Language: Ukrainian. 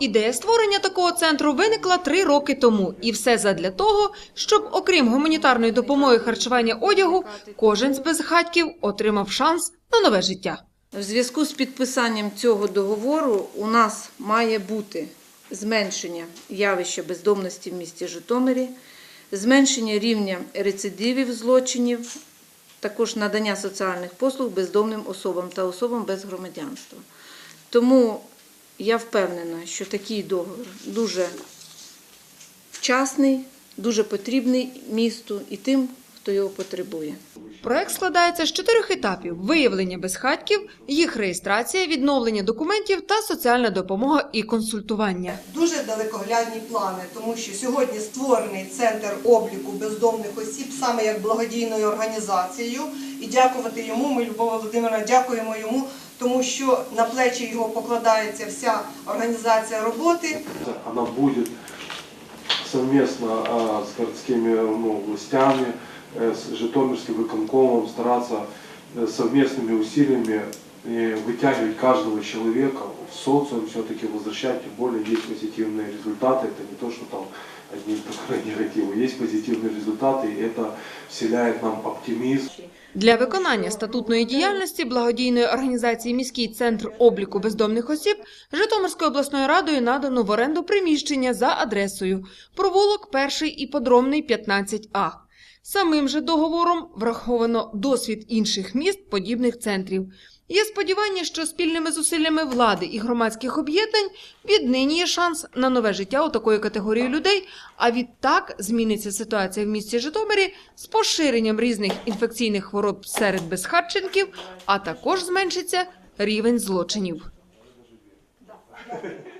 Ідея створення такого центру виникла три роки тому, і все задля того, щоб, окрім гуманітарної допомоги харчування одягу, кожен з безхатьків отримав шанс на нове життя. В зв'язку з підписанням цього договору у нас має бути зменшення явища бездомності в місті Житомирі, зменшення рівня рецидивів злочинів, також надання соціальних послуг бездомним особам та особам без громадянства. Тому я впевнена, що такий договір дуже вчасний, дуже потрібний місту і тим, хто його потребує. Проект складається з чотирьох етапів: виявлення безхатьків, їх реєстрація, відновлення документів та соціальна допомога і консультування. дуже далекоглядні плани, тому що сьогодні створений центр обліку бездомних осіб саме як благодійною організацією. І дякувати йому. Ми Любов Володимирівна, дякуємо йому, тому що на плечі його покладається вся організація роботи. Она будет совместно а, с городскими ну, властями, э, с Житомирским выконкомом стараться э, совместными усилиями э, вытягивать каждого человека в социум, все-таки возвращать, тем более есть позитивные результаты, это не то, что там одни только негативы, есть позитивные результаты, и это вселяет нам оптимизм. Для виконання статутної діяльності благодійної організації Міський центр обліку бездомних осіб Житомирською обласною радою надано в оренду приміщення за адресою провулок 1 і подромний 15А. Самим же договором враховано досвід інших міст подібних центрів. Є сподівання, що спільними зусиллями влади і громадських об'єднань віднині є шанс на нове життя у такої категорії людей, а відтак зміниться ситуація в місті Житомирі з поширенням різних інфекційних хвороб серед безхатченків, а також зменшиться рівень злочинів.